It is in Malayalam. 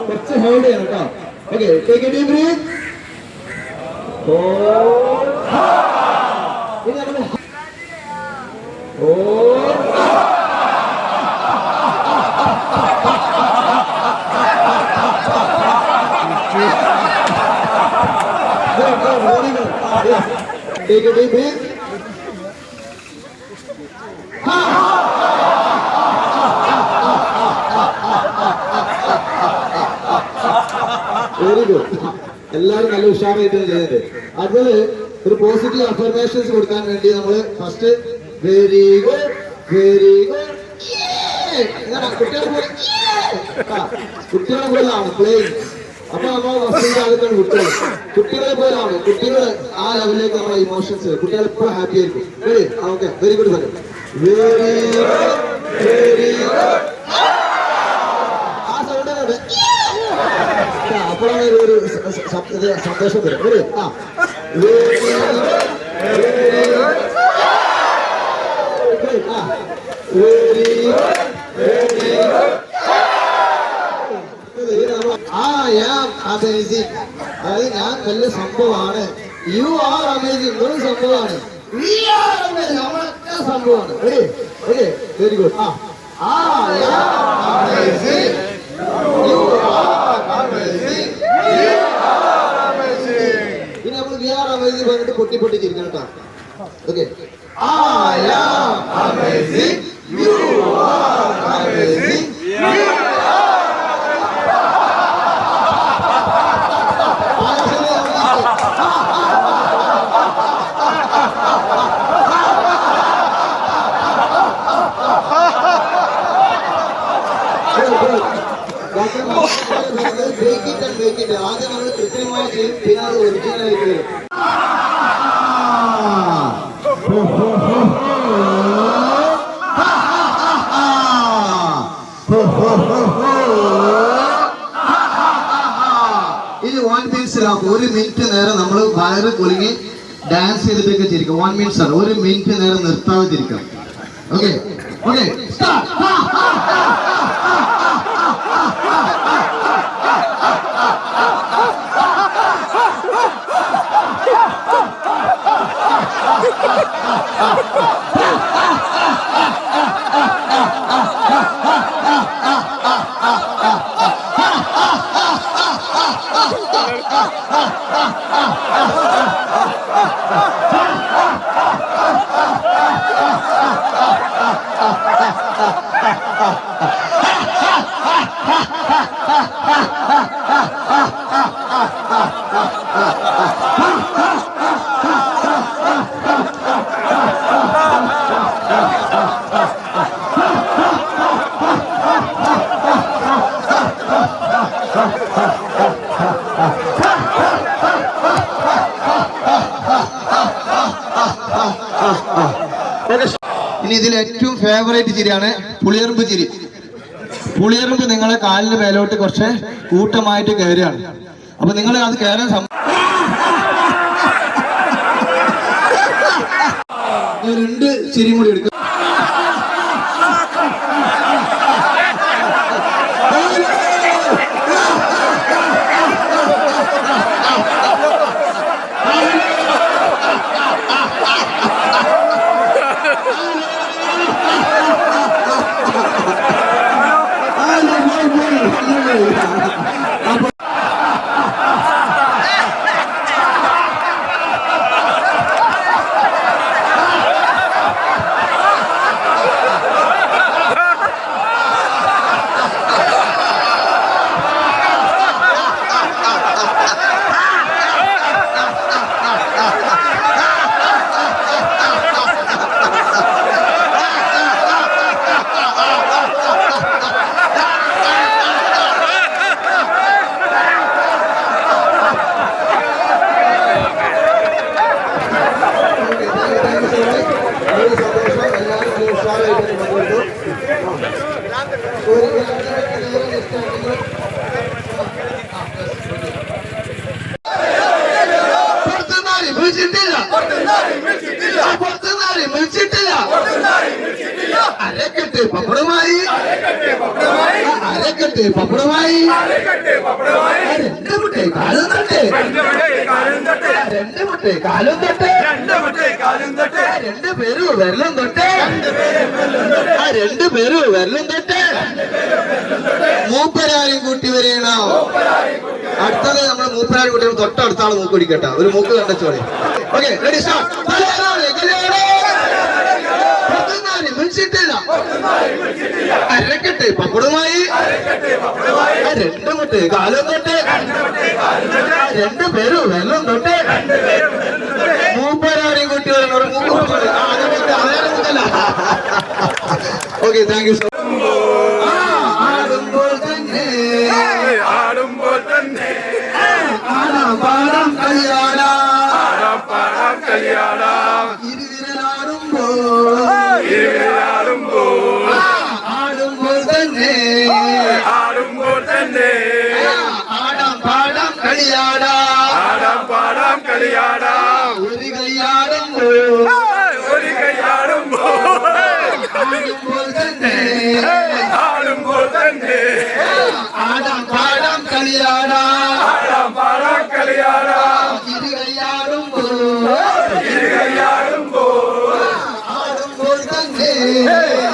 കുറച്ച് ഹോൾഡ് ചെയ്യണം കേട്ടോ ഓക്കെ ടേക്ക് ഡീപ് ബ്രീത്ത് ഇനി നമ്മൾ ഓ Good, good, very good. Yes. Take a deep breath. Very good എല്ലാവരും നല്ല ഉഷാറായിട്ട് ചെയ്തത് അതുപോലെ ഒരു പോസിറ്റീവ് അഫർമേഷൻസ് കൊടുക്കാൻ വേണ്ടി നമ്മൾ first very good very good കുട്ടികളെ പോലാണ് പ്ലേയിങ് അപ്പൊ നമ്മൾ വസ്തുക്കാലത്താണ് കുട്ടികൾ കുട്ടികളെ. പോലെയാണ്. കുട്ടികൾ ആ ലെവലിലേക്ക് നമ്മളെ ഇമോഷൻസ് കുട്ടികൾ എപ്പോഴും ഹാപ്പി ആയിരിക്കും. Very okay very good very good very ആ ഇത് നമ്മൾ- ആ ഞാൻ അമേസിങ് അതായത് ഞാൻ വലിയ സംഭവമാണ് യു ആർ അമേസിങ് ഒരു സംഭവമാണ് We are amazing. നമ്മളൊക്കെ സംഭവമാണ് ഓക്കെ ഓക്കെ വെരി ഗുഡ് ആ ആ amazing. വി ആർ അമേസിംഗ് പറഞ്ഞിട്ട് പൊട്ടി പൊട്ടി ചിരിക്കണം കേട്ടോ okay I am amazing. You are amazing. Break it and break it ആദ്യം നമ്മൾ കൃത്യമായി ചെയ്യും പിന്നെ അത് ഒറിജിനൽ ആയിട്ട് വരും മിനിറ്റ് നേരം നമ്മൾ വയറ് കുലുങ്ങി ഡാൻസ് ചെയ്തിട്ടൊക്കെ ചിരിക്കും വൺ മിനിറ്റ്സ് സാർ ഒരു മിനിറ്റ് നേരം നിർത്താതെ ചിരിക്കണം ഓക്കെ ഓക്കെ ah, ah. ഇനി ഇതിൽ ഏറ്റവും ഫേവറേറ്റ് ചിരിയാണ് പുളിയറുമ്പ് ചിരി. പുളിയറുമ്പ് നിങ്ങളെ കാലിന് മേലോട്ട് കുറച്ച് കൂട്ടമായിട്ട് കയറുകയാണ്. അപ്പൊ നിങ്ങൾ അത് കയറാൻ രണ്ട് ചിരിയും കൂടി എടുക്കും. పపడమాయి అరెక్కట్టే పపడమాయి అరెక్కట్టే పపడమాయి రెండముటే కాదు అంటే രണ്ട് മുട്ട് കാലും തൊട്ട്. രണ്ട് മുട്ട് കാലും തൊട്ട്. രണ്ട് പേരും വെള്ളം തൊട്ട്. ആ രണ്ട് പേരും വെള്ളം തൊട്ട്. മൂപ്പരാരും കൂട്ടി വരേണോ. അടുത്തത് നമ്മൾ മൂപ്പരാരും കൂട്ടി തൊട്ടടുത്താണ് മൂക്ക് പിടിക്കട്ടെ. ഒരു മൂക്ക് കണ്ടച്ചോളി ഓക്കെ റെഡി മുൻസിട്ടില്ല അരക്കെട്ട് പപ്പടമായി രണ്ട് മുട്ട് കാലം തൊട്ട്. ആ രണ്ട് പേരും വെള്ളം തൊട്ട്. മൂപ്പരാരെയും കുട്ടി വരണം ഒരു ഓക്കെ താങ്ക് യു സോ ആടുമ്പോൾ തന്നെ. ആടുമ്പോൾ തന്നെ. ആടാം പാടാം കല്യാണം. പാടാം കല്യാണം. கையாடா ஆடாம் பாடாம் களியாடா ஒரு கையாடும் ஒரு கையாடும் ஆடும் போல் தந்தே ஆடாம் பாடாம் களியாடா. ஆடாம் பாடாம் களியாடா. இரு கையாடும் இரு கையாடும் ஆடும் போல்